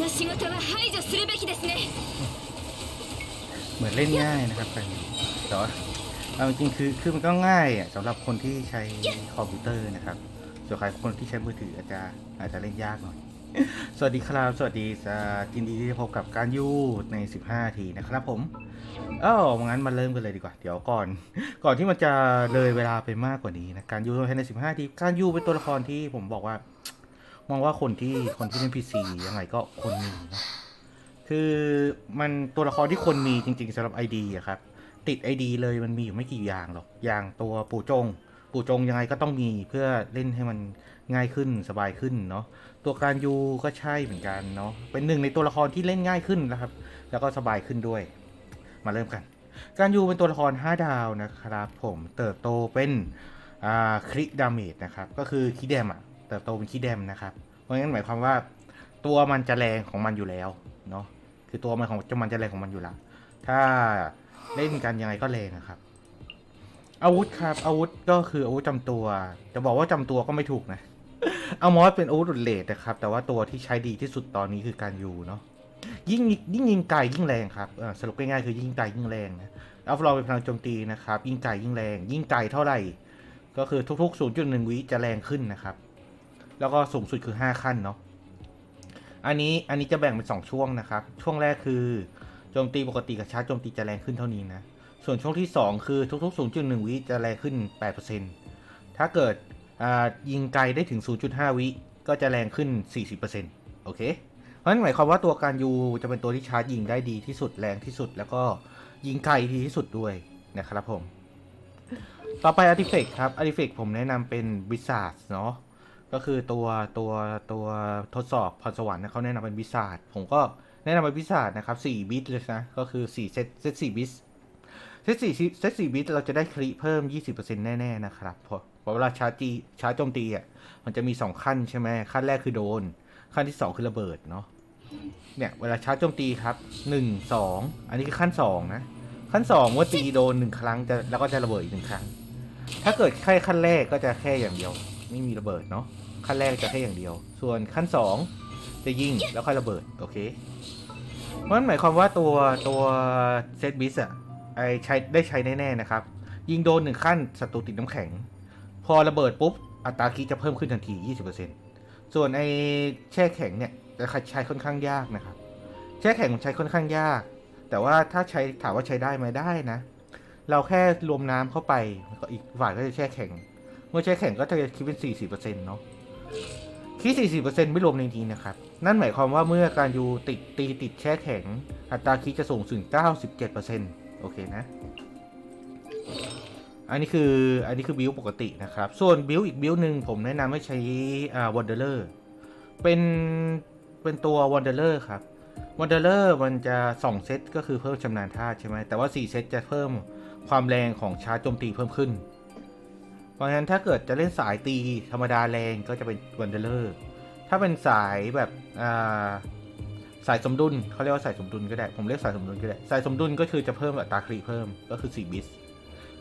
の仕事は排除するべきですね เหมือนเล่นง่ายนะครับแต่แต่ว่าเอาจริงๆคือคือมันก็ง่ายอ่ะสำหรับคนที่ใช้คอมพิวเตอร์นะครับส่วนใครคนที่ใช้มือถืออาจจะอาจจะเล่นยากหน่อย สวัสดีครับ สวัสดีอ่ายินดีที่ได้พบกับการยูใน 15 ทีนะครับผม เอ้างั้นมาเริ่มกันเลยดีกว่า เดี๋ยวก่อน ก่อนที่มันจะเลยเวลาไปมากกว่านี้นะ การยูภายใน 15 ที การยูเป็นตัวละครที่ผมบอกว่า มองว่าคนที่คนที่เล่นพีซียังไงก็คนมีนะคือมันตัวละครที่คนมีจริงๆสำหรับ ID อะครับ ติด ID เลยมันมีอยู่ไม่กี่อย่างหรอก อย่างตัวปู่จง ปู่จงยังไงก็ต้องมีเพื่อเล่นให้มันง่ายขึ้นสบายขึ้นเนาะตัวการยูก็ใช่เหมือนกันเนาะเป็นหนึ่งในตัวละครที่เล่นง่ายขึ้นนะครับ แล้วก็สบายขึ้นด้วย มาเริ่มกัน การยูเป็นตัวละคร 5 ดาวนะครับ ผมเติบโตเป็นคริดาเมจนะครับ ก็คือคิแดมอะ เติบโตเป็นคิแดมนะครับ เพราะงั้นหมายความว่า ตัวมันจะแรงของมันอยู่แล้วเนาะคือตัวมันของจะมันจะแรงของมันอยู่แล้วถ้าเล่นกันยังไงก็แรงนะครับ อาวุธครับ อาวุธก็คืออาวุธจำตัว จะบอกว่าจำตัวก็ไม่ถูกนะ เอามอสเป็นอาวุธอุเลดนะครับ แต่ว่าตัวที่ใช้ดีที่สุดตอนนี้คือการยูเนาะยิ่งยิ่งยิงไกลยิ่งแรงครับสรุปง่ายๆคือยิ่งไกลยิ่งแรงนะอัฟลอเป็นพลังโจมตีนะครับ ยิ่งไกลยิ่งแรง ยิ่งไกลเท่าไหร่ ก็คือทุกๆ 0.1 วิจะแรงขึ้นนะครับ แล้วก็สูงสุดคือ 5 ขั้นเนาะอันนี้อันนี้จะแบ่งเป็น 2 ช่วงนะครับ ช่วงแรกคือโจมตีปกติกับชาร์จโจมตีจะแรงขึ้นเท่านี้นะ ส่วนช่วงที่ 2 คือทุก ๆ 0.1 วิจะแรงขึ้น 8%ถ้าเกิดยิงไกลได้ถึง 0.5 วิก็จะแรงขึ้น 40%โอเค เพราะฉะนั้นหมายความว่าตัวการยูจะเป็นตัวที่ชาร์จยิงได้ดีที่สุดแรงที่สุด แล้วก็ยิงไกลดีที่สุดด้วยนะครับผม ต่อไปอาร์ติเฟกครับอาร์ติเฟกผมแนะนำเป็นบิซาร์เนาะ ก็คือตัวตัวตัวทดสอบพรสวรรค์นะเขาแนะนำเป็นบิซาร์ผมก็แนะนำเป็นบิซาร์นะครับ4บิตเลยนะ ก็คือ4เซตเซต4บิตเซต4เซต4บิตเราจะได้คริเพิ่ม 20%แน่ๆนะครับเพราะเวลาชาร์จจีชาร์จโจมตีอะมันจะมี 2 ขั้นใช่ไหมขั้นแรกคือโดน ขั้นที่ 2 คือระเบิดเนาะเนี่ยเวลาชาร์จโจมตีครับ 1 2 อันนี้คือขั้น 2 นะ ขั้น2เมื่อตีโดน 1 ครั้งจะแล้วก็จะระเบิดอีกหนึ่งครั้ง ถ้าเกิดแค่ขั้นแรกก็จะแค่อย่างเดียว ไม่มีระเบิดเนาะ ขั้นแรกจะแค่อย่างเดียว ส่วนขั้น 2 จะยิงแล้วค่อยระเบิด โอเคเพราะนั้นหมายความว่าตัวตัวเซตบิสอะไอใช้ได้ใช้แน่ๆนะครับ ยิงโดนหนึ่งขั้นศัตรูติดน้ำแข็ง พอระเบิดปุ๊บ อัตราคีจะเพิ่มขึ้นทันที 20%ส่วนไอแช่แข็งเนี่ยจะใช้ค่อนข้างยากนะครับ แช่แข็งใช้ค่อนข้างยาก แต่ว่าถ้าใช้ถามว่าใช้ได้ไหมได้นะ เราแค่รวมน้ำเข้าไปก็อีกฝ่ายก็จะแช่แข็ง เมื่อแช่แข็งก็จะคิดเป็น 40%เนาะ คิด40%ไม่รวมในนี้นะครับ นั่นหมายความว่าเมื่อการยูติดตีติดแช่แข็ง อัตราคิดจะสูงถึง 97%โอเคนะ อันนี้คืออันนี้คือบิลปกตินะครับ ส่วนบิลอีกบิลหนึ่งผมแนะนำให้ใช้อ่าวันเดอร์เป็นเป็นตัววันเดอร์ครับวันเดอร์มันจะ 2 เซตก็คือเพิ่มชำนาญท่าตุใช่ไหมแต่ว่า 4 เซตจะเพิ่มความแรงของชาร์จโจมตีเพิ่มขึ้น ราะฉะนั้นถ้าเกิดจะเล่นสายตีธรรมดาแรงก็จะเป็นวันเดอร์ถ้าเป็นสายแบบอ่าสายสมดุลเขาเรียกว่าสายสมดุลก็ได้ ผมเรียกสายสมดุลก็ได้ สายสมดุลก็คือจะเพิ่มอัตราคลีเพิ่มก็คือ 4 บิส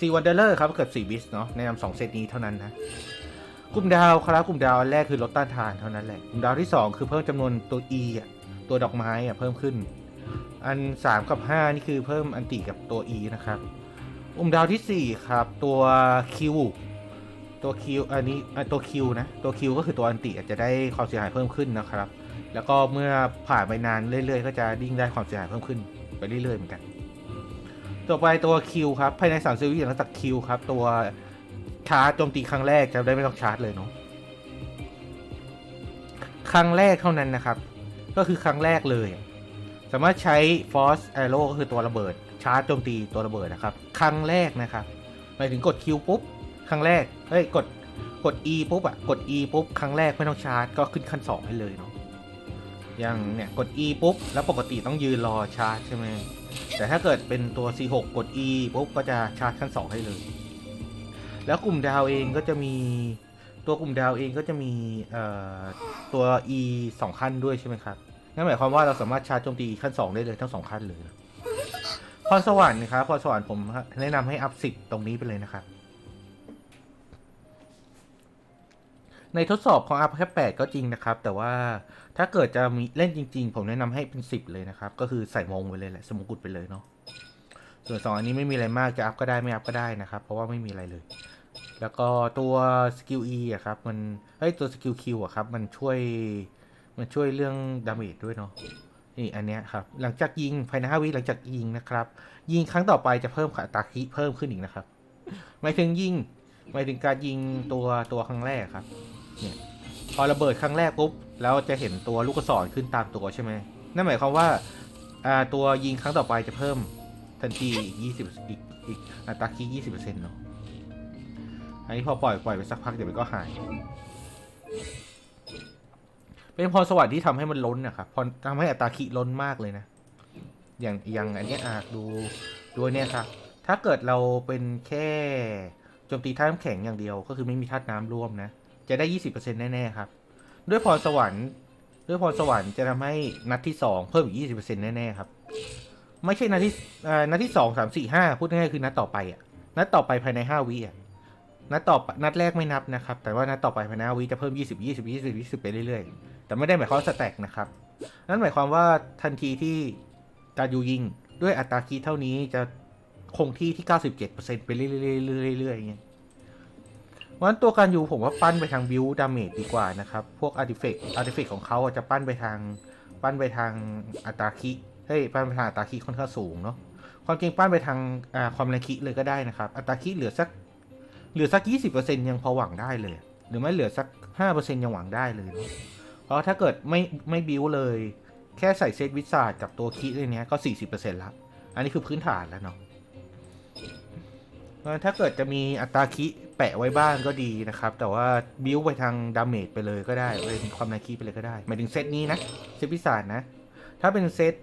สี่วันเดอร์ครับเกิด4บิสเนาะแนะนำสองเซตนี้เท่านั้นนะกลุ่มดาวครับกลุ่มดาวแรกคือลดต้านทานเท่านั้นแหละกลุ่มดาวที่ 2 คือเพิ่มจำนวนตัว E อะตัวดอกไม้อะเพิ่มขึ้น อัน 3 กับ 5 นี่คือเพิ่มอันติกับตัว E นะครับกลุ่มดาวที่ 4 ครับ ตัว Q ตัว Q อันนี้อะตัวนะตัว Q ก็คือตัวอันติอาจจะได้ความเสียหายเพิ่มขึ้นนะครับ แล้วก็เมื่อผ่านไปนานเรื่อยๆ ก็จะดิ้งได้ความเสียหายเพิ่มขึ้นไปเรื่อยๆเหมือนกัน ต่อไปตัวคิวครับภายใน3ซีรีส์หลังจากคิวครับตัวชาร์จโจมตีครั้งแรกจะได้ไม่ต้องชาร์จเลยเนาะครั้งแรกเท่านั้นนะครับ ก็คือครั้งแรกเลย สามารถใช้ Force Arrow ก็คือตัวระเบิดชาร์จโจมตีตัวระเบิดนะครับ ครั้งแรกนะครับหมายถึงกดคิวปุ๊บ รั้งแรก เฮ้ย กด กด E ปุ๊บอะกด E ปุ๊บ ครั้งแรกไม่ต้องชาร์จ ก็ขึ้นขั้น 2 ให้เลยเนาะ อย่างเนี่ย กด E ปุ๊บ แล้วปกติต้องยืนรอชาร์จใช่ไหม แต่ถ้าเกิดเป็นตัว C6 กด E ปุ๊บ ก็จะชาร์จขั้น 2 ให้เลย แล้วกลุ่มดาวเองก็จะมี ตัวกลุ่มดาวเองก็จะมีเอ่อตัว E 2 ขั้นด้วยใช่ไหมครับ นั่นหมายความว่าเราสามารถชาร์จโจมตีขั้น 2 ได้เลยทั้ง 2 ขั้นเลยพรสวรรค์นะครับพรสวรรค์ผมแนะนำให้อัพ10ตรงนี้ไปเลยนะครับ ในทดสอบของอัพแค่8ก็จริงนะครับ แต่ว่าถ้าเกิดจะมีเล่นจริง ๆ ผมแนะนำให้เป็น 10 เลยนะครับ ก็คือใส่มงไปเลยแหละ สมกุฎไปเลยเนาะส่วนสองอันนี้ไม่มีอะไรมากจะอัพก็ได้ไม่อัพก็ได้นะครับ เพราะว่าไม่มีอะไรเลย แล้วก็ตัวสกิล E อะครับ มันเฮ้ยตัวสกิล Q อะครับ มันช่วยมันช่วยเรื่องดาเมจด้วยเนาะนี่อันเนี้ยครับ หลังจากยิงภายใน5วิหลังจากยิงนะครับ ยิงครั้งต่อไปจะเพิ่มอัตราคิเพิ่มขึ้นอีกนะครับหมายถึงยิงหมายถึงการยิงตัวตัวครั้งแรกครับ เนี่ยพอระเบิดครั้งแรกปุ๊บแล้วจะเห็นตัวลูกศรขึ้นตามตัวใช่ไหมนั่นหมายความว่าตัวยิงครั้งต่อไปจะเพิ่มทันทีอีกยี่สิบอีกอีกอัตราคียี่สิบเปอร์เซ็นต์เนาะอันนี้พอปล่อยปล่อยไปสักพักเดี๋ยวมันก็หาย เป็นพรสวรรค์ที่ทำให้มันล้นนะครับพอทำให้อัตราคีล้นมากเลยนะ อย่างอย่างอันนี้อาดูดูเนี่ยครับ ถ้าเกิดเราเป็นแค่โจมตีท่าน้ำแข็งอย่างเดียว ก็คือไม่มีธาตุน้ำร่วมนะ จะได้ 20%แน่ๆครับ ด้วยพรสวรรค์ด้วยพรสวรรค์จะทำให้นัดที่ 2 เพิ่มอีก 20%แน่ๆครับ ไม่ใช่นัดที่เอ่สอนัดที่2 3 4 5พูดง่ายๆคือนัดต่อไปอะนัดต่อไปภายใน5วิอะนัดต่อนัดแรกไม่นับนะครับ แต่ว่านัดต่อไปภายใน5วิจะเพิ่ม 20 20 20 20 ไปเรื่อยๆ แต่ไม่ได้หมายความว่าสแต็กนะครับ นั่นหมายความว่าทันทีที่การยูยิงด้วยอัตราคีเท่านี้จะคงที่ที่ 97%ไปเรื่อยๆเรื่อยๆอย่างเงี้ย ราะฉะนั้นตัวการยูผมว่าปั้นไปทางบิวดาเมจดีกว่านะครับ พวกอาร์ติเฟกต์อาร์ติเฟกต์ของเขาจะปั้นไปทางปั้นไปทางอัตราคิเฮ้ยปั้นไปทางอัตราคิค่อนข้างสูงเนาะความจริงปั้นไปทางความแรงคิเลยก็ได้นะครับ อัตราคิเหลือสักเหลือสัก20%ยังพอหวังได้เลย หรือไม่เหลือสัก5%ยังหวังได้เลย เพราะถ้าเกิดไม่ไม่บิวเลย แค่ใส่เซตวิสาดกับตัวคิเลยเนี้ยก็40%ละอันนี้คือพื้นฐานแล้วเนาะเพราะฉะนั้นถ้าเกิดจะมีอัตราคิ แปะไว้บ้างก็ดีนะครับ แต่ว่าบิวไปทางดาเมจไปเลยก็ได้เป็นความนาคีไปเลยก็ได้หมายถึงเซตนี้นะ เซตพิศาจนะ ถ้าเป็นเซต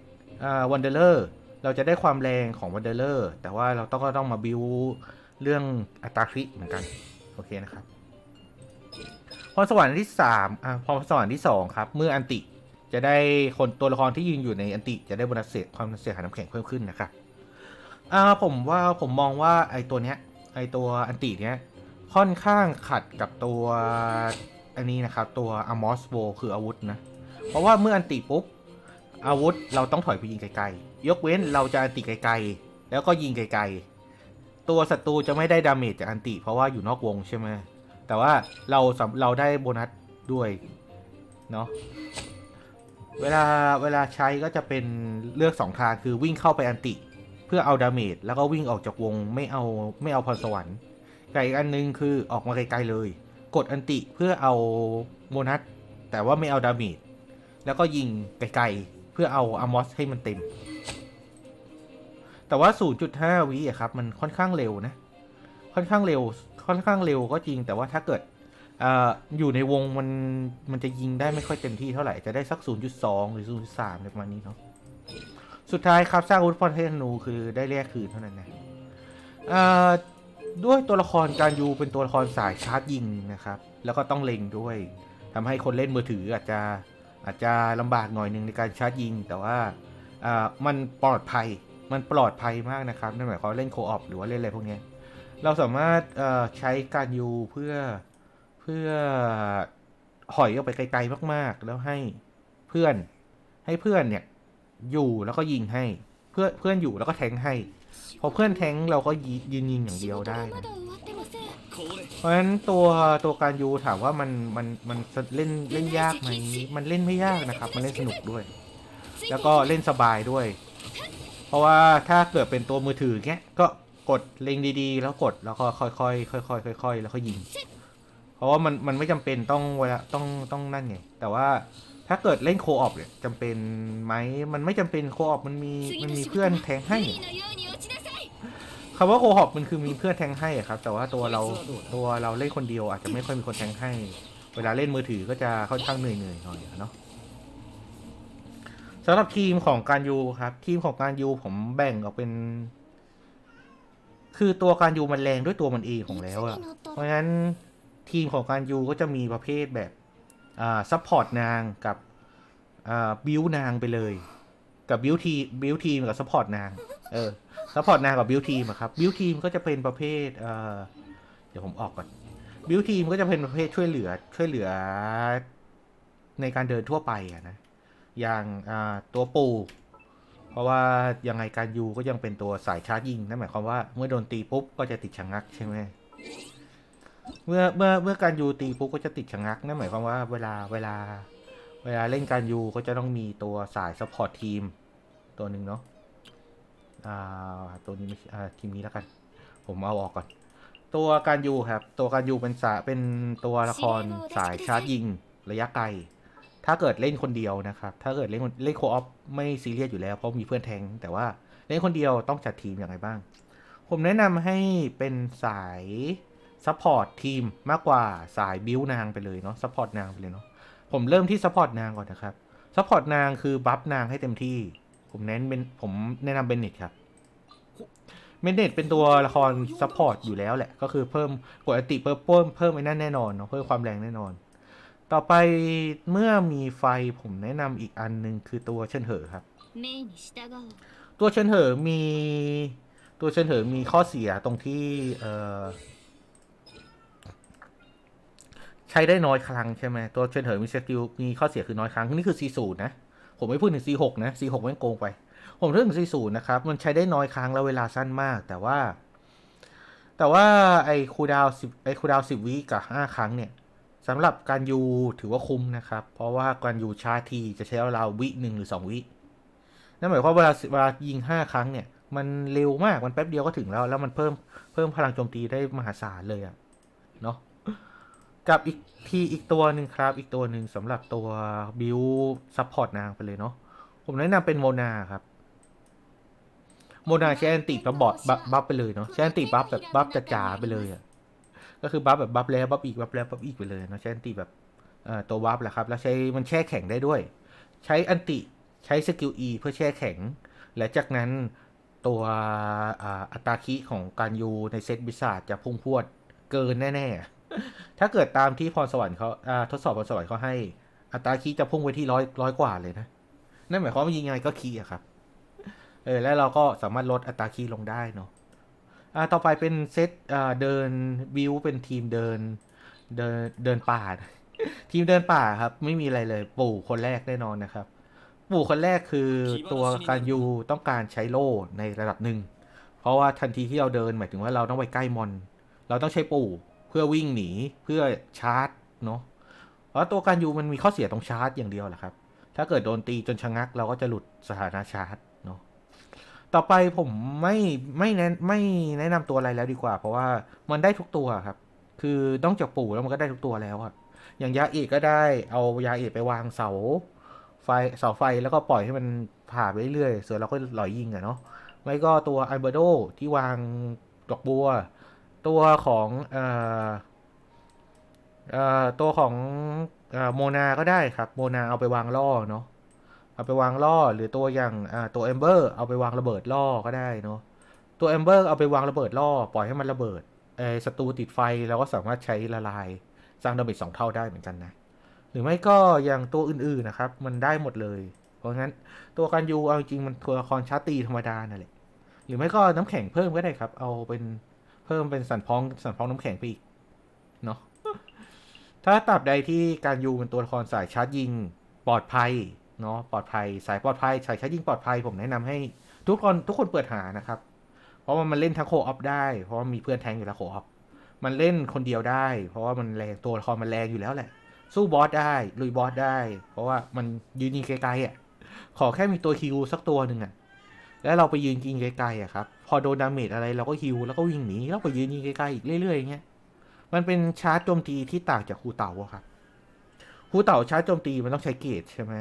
วันเดอร์เลอร์เราจะได้ความแรงของวันเดอร์เลอร์แต่ว่าเราต้องก็ต้องมาบิวเรื่องอัตราคิเหมือนกัน โอเคนะครับพรสวรรค์ที่สามอ่าพรสวรรค์ที่สองครับ เมื่ออันติจะได้คนตัวละครที่ยืนอยู่ในอันติจะได้โบนัสเสียความเสียหายน้ำแข็งเพิ่มขึ้นนะครับอ่าผมว่าผมมองว่าไอตัวเนี้ยไอตัวอันติเนี้ย ค่อนข้างขัดกับตัวอันนี้นะครับ ตัวอมอสโบคืออาวุธนะ เพราะว่าเมื่ออันติปุ๊บ อาวุธเราต้องถอยไปยิงไกลๆ ยกเว้นเราจะอันติไกลๆ แล้วก็ยิงไกลๆ ตัวศัตรูจะไม่ได้ดาเมจจากอันติ เพราะว่าอยู่นอกวงใช่ไหมแต่ว่าเราเราได้โบนัสด้วยเนาะเวลาเวลาใช้ก็จะเป็นเลือกสองทางคือวิ่งเข้าไปอันติ เพื่อเอาดาเมจแล้วก็วิ่งออกจากวงไม่เอาไม่เอาพรสวรรค์ ไก่อีกอันหนึงคือออกมาไกลๆเลย กดอันติเพื่อเอาโบนัสแต่ว่าไม่เอาดาเมจแล้วก็ยิงไกลๆเพื่อเอาอามอสให้มันเต็ม แต่ว่า 0.5 วิอะครับ มันค่อนข้างเร็วนะ ค่อนข้างเร็ว ค่อนข้างเร็วก็จริง แต่ว่าถ้าเกิดออยู่ในวงมันมันจะยิงได้ไม่ค่อยเต็มที่เท่าไหร่ จะได้สัก 0.2 หรือ 0.3ประมาณนี้เนาะ สุดท้ายครับสร้างอาวุธพรเทนูคือได้แลกคืนเท่านั้นนะเอ่อ ด้วยตัวละครการยูเป็นตัวละครสายชาร์จยิงนะครับ แล้วก็ต้องเล็งด้วยทำให้คนเล่นมือถืออาจจะอาจจะลำบากหน่อยหนึ่งในการชาร์จยิง แต่ว่าอ่ามันปลอดภัยมันปลอดภัยมากนะครับนั่นหมายความว่าเล่นโคออปหรือว่าเล่นอะไรพวกนี้เราสามารถใช้การยูเพื่อเพื่อหอยออกไปไกลๆมากๆ แล้วให้เพื่อนให้เพื่อนเนี่ยอยู่แล้วก็ยิงให้เพื่อนเพื่อนอยู่แล้วก็แทงให้ พอเพื่อนแทงเราก็ยืนยิงอย่างเดียวได้นะเพราะฉะนั้นตัวตัวการยูถามว่ามันมันมันเล่นเล่นยากไหมมันเล่นไม่ยากนะครับ มันเล่นสนุกด้วย แล้วก็เล่นสบายด้วย เพราะว่าถ้าเกิดเป็นตัวมือถือเงี้ยก็กดเล็งดีๆ แล้วกดแล้วก็ค่อยๆค่อยๆค่อยๆแล้วก็ยิง เพราะว่ามันมันไม่จำเป็นต้องเวลาต้องต้องนั่นไงแต่ว่าถ้าเกิดเล่นโคออฟเนี่ยจำเป็นไหมมันไม่จำเป็นโคออฟมันมีมันมีเพื่อนแทงให้ คำว่าโคออปมันคือมีเพื่อนแทงให้อะครับ แต่ว่าตัวเราตัวเราเล่นคนเดียวอาจจะไม่ค่อยมีคนแทงให้ เวลาเล่นมือถือก็จะค่อนข้างเหนื่อยเหนื่อยๆหน่อยอะเนาะสำหรับทีมของการยูครับ ทีมของการยูผมแบ่งออกเป็น คือตัวการยูมันแรงด้วยตัวมันเองของแล้วอะเพราะฉะนั้นทีมของการยูก็จะมีประเภทแบบอ่าซัพพอร์ตนางกับอ่าบิวนางไปเลย กับบิวทีบิวทีมกับซัพพอร์ตนาง เออซัพพอร์ตนางกับบิวทีมครับบิวทีมก็จะเป็นประเภทเอ่อเดี๋ยวผมออกก่อนบิวทีมก็จะเป็นประเภทช่วยเหลือช่วยเหลือในการเดินทั่วไปอะนะ อย่างตัวปู เพราะว่ายังไงการยูก็ยังเป็นตัวสายชาร์จยิงนั่นหมายความว่าเมื่อโดนตีปุ๊บก็จะติดชะงักใช่ไหมเมื่อเมื่อเมื่อการยูตีปุ๊บก็จะติดชะงักนั่นหมายความว่าเวลาเวลา เวลาเล่นการยูก็จะต้องมีตัวสายซัพพอร์ตทีมตัวหนึ่งเนาะ ตัวนี้ไม่ใช่อ่าทีมนี้แล้วกัน ผมเอาออกก่อน ตัวการยูครับ ตัวการยูเป็นสายเป็นตัวละครสายชาร์จยิงระยะไกล ถ้าเกิดเล่นคนเดียวนะครับ ถ้าเกิดเล่นคนเล่นโคออฟไม่ซีเรียสอยู่แล้วเพราะมีเพื่อนแทง แต่ว่าเล่นคนเดียวต้องจัดทีมอย่างไรบ้าง ผมแนะนำให้เป็นสายซัพพอร์ตทีมมากกว่าสายบิวนางไปเลยเนาะซัพพอร์ตนางไปเลยเนาะผมเริ่มที่ซัพพอร์ตนางก่อนนะครับซัพพอร์ตนางคือบัฟนางให้เต็มที่ ผมเน้นเป็นผมแนะนำเบนเน็ตครับเบนเน็ตเป็นตัวละครซัพพอร์ตอยู่แล้วแหละ ก็คือเพิ่มกดอติเพิ่มเพิ่มเพิ่มไอ้นั่นแน่นอนเนาะเพิ่มความแรงแน่นอน ต่อไปเมื่อมีไฟผมแนะนำอีกอันหนึ่งคือตัวเชิญเหอครับ ตัวเชิญเหอมีตัวเชิญเหอมีข้อเสียตรงที่เออใช้ได้น้อยครั้งใช่ไหมตัวเชิญเหอมีสกิลมีข้อเสียคือน้อยครั้งนี่คือซีสูนะ ผมไม่พูดถึง C6 นะ C6 ม่งโกงไป ผมพูดถึง C0 นะครับ มันใช้ได้น้อยครั้งแล้วเวลาสั้นมาก แต่ว่า แต่ว่าไอ้คูดาวสิบไอ้คูดาวสิบวิกับห้าครั้งเนี่ยสำหรับการยูถือว่าคุ้มนะครับ เพราะว่าการยูชาร์ทีจะใช้เวลาวิหนึ่งหรือสองวินั่นหมายความว่าเวลาเวลายิงห้าครั้งเนี่ย มันเร็วมากมันแป๊บเดียวก็ถึงแล้ว แล้วมันเพิ่มเพิ่มพลังโจมตีได้มหาศาลเลยอะเนาะ กับอีกทีอีกตัวหนึ่งครับ อีกตัวหนึ่งสำหรับตัวบิวซัพพอร์ตนางไปเลยเนาะผมแนะนำเป็นโมนาครับโมนาใช้แอนติบัฟบอดบัฟบัฟไปเลยเนาะใช้แอนติบัฟแบบบัฟจ๋าๆไปเลยอะก็คือบัฟแบบบัฟแล้วบัฟอีกบัฟแล้วบัฟอีกไปเลยเนาะใช้แอนติแบบเอ่อตัวบัฟแหละครับ แล้วใช้มันแช่แข็งได้ด้วย ใช้อันติใช้สกิล E เพื่อแช่แข็ง และจากนั้นตัวอ่าอัตราคิของการยูในเซตบิสาจะพุ่งพรวดเกินแน่ ๆ ถ้าเกิดตามที่พรสวรรค์เขาอ่าทดสอบพรสวรรค์เขาให้ อัตราคีจะพุ่งไปที่ร้อยร้อยกว่าเลยนะ นั่นหมายความว่ายิงยังไงก็คีย์อะครับ เออ แล้วเราก็สามารถลดอัตราคีย์ลงได้เนาะอ่าต่อไปเป็นเซตอ่าเดินวิวเป็นทีมเดิน เดินเดินป่า ทีมเดินป่าครับ ไม่มีอะไรเลยปู่คนแรกแน่นอนนะครับ ปู่คนแรกคือตัวการยูต้องการใช้โล่ในระดับหนึ่ง เพราะว่าทันทีที่เราเดินหมายถึงว่าเราต้องไปใกล้มอน เราต้องใช้ปู่ เพื่อวิ่งหนีเพื่อชาร์จเนาะเพราะตัวการยูมันมีข้อเสียตรงชาร์จอย่างเดียวแหละครับ ถ้าเกิดโดนตีจนชะงัก เราก็จะหลุดสถานะชาร์จเนาะต่อไปผมไม่ไม่แนะไม่แนะนำตัวอะไรแล้วดีกว่า เพราะว่ามันได้ทุกตัวครับ คือนอกจากปู่แล้วมันก็ได้ทุกตัวแล้วอะอย่างยาเอกก็ได้เอายาเอกไปวางเสา ไฟเสาไฟแล้วก็ปล่อยให้มันผ่าไปเรื่อยๆเส่วนเราก็หล่อยยิงอะเนาะไม่ก็ตัวไอัลเบโดที่วางดอกบัว ตัวของเอ่อเอ่อตัวของโมนาก็ได้ครับโมนาเอาไปวางล่อเนาะเอาไปวางล่อหรือตัวอย่างตัวเอมเบอร์เอาไปวางระเบิดล่อก็ได้เนาะตัวเอมเบอร์เอาไปวางระเบิดล่อปล่อยให้มันระเบิดเอศัตรูติดไฟเราก็สามารถใช้ละลายสร้างดาเมจสองเท่าได้เหมือนกันนะหรือไม่ก็อย่างตัวอื่นๆนะครับ มันได้หมดเลย เพราะงั้นตัวการยูเอาจริงมันตัวละครชาตีธรรมดานั่นแหละหรือไม่ก็น้ำแข็งเพิ่มก็ได้ครับ เอาเป็น พิ่มเป็นสันพองสันพองน้ำแข็งไปอีกเนาะถ้าตราบใดที่การยูเป็นตัวละครสายชาร์จยิงปลอดภัยเนาะปลอดภัยสายปลอดภัยสายชาร์จยิงปลอดภัยผมแนะนำให้ ทุกคนทุกคนเปิดหานะครับ เพราะว่ามันเล่นทั้งโคออฟได้ เพราะว่ามีเพื่อนแทงอยู่แล้วโคออฟมันเล่นคนเดียวได้ เพราะว่ามันแรงตัวละครมันแรงอยู่แล้วแหละ สู้บอสได้ลุยบอสได้ เพราะว่ามันยืนยิงไกลๆอะขอแค่มีตัวฮิวสักตัวหนึ่งอะ แล้วเราไปยืนยิงไกลๆอะครับ พอโดนดาเมจอะไรเราก็ฮิวแล้วก็วิ่งหนีแล้วไปยืนยิงไกลๆอีกเรื่อยๆอย่างเงี้ย มันเป็นชาร์จโจมตีที่ต่างจากครูเต่าครับครูเต่าชาร์จโจมตีมันต้องใช้เกตใช่ไหม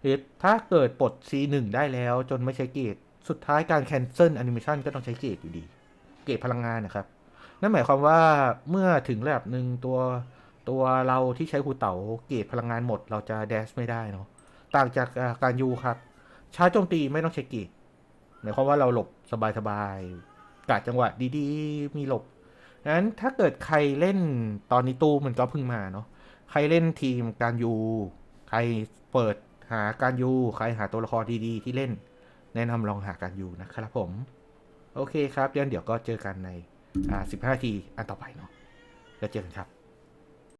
หรือถ้าเกิดปลด C1 ได้แล้วจนไม่ใช้เกตสุดท้ายการแคนเซิลแอนิเมชันก็ต้องใช้เกตอยู่ดี เกตพลังงานนะครับ นั่นหมายความว่าเมื่อถึงระดับหนึ่งตัวตัวเราที่ใช้ครูเต๋าเกตพลังงานหมด เราจะแดชไม่ได้เนาะต่างจากการยูครับชาร์จโจมตีไม่ต้องใช้เกต หมายความว่าเราหลบสบายๆกาดจังหวะดีๆ มีหลบนั้นถ้าเกิดใครเล่นตอนนี้ตู้มันก็เพิ่งมาเนาะใครเล่นทีมการยูใครเปิดหาการยูใครหาตัวละครดีๆ ที่เล่น แนะนำลองหาการยูนะครับผม โอเคครับเดี๋ยวเดี๋ยวก็เจอกันในอ่าสิบห้าทีอันต่อไปเนาะแล้วเจอกันครับ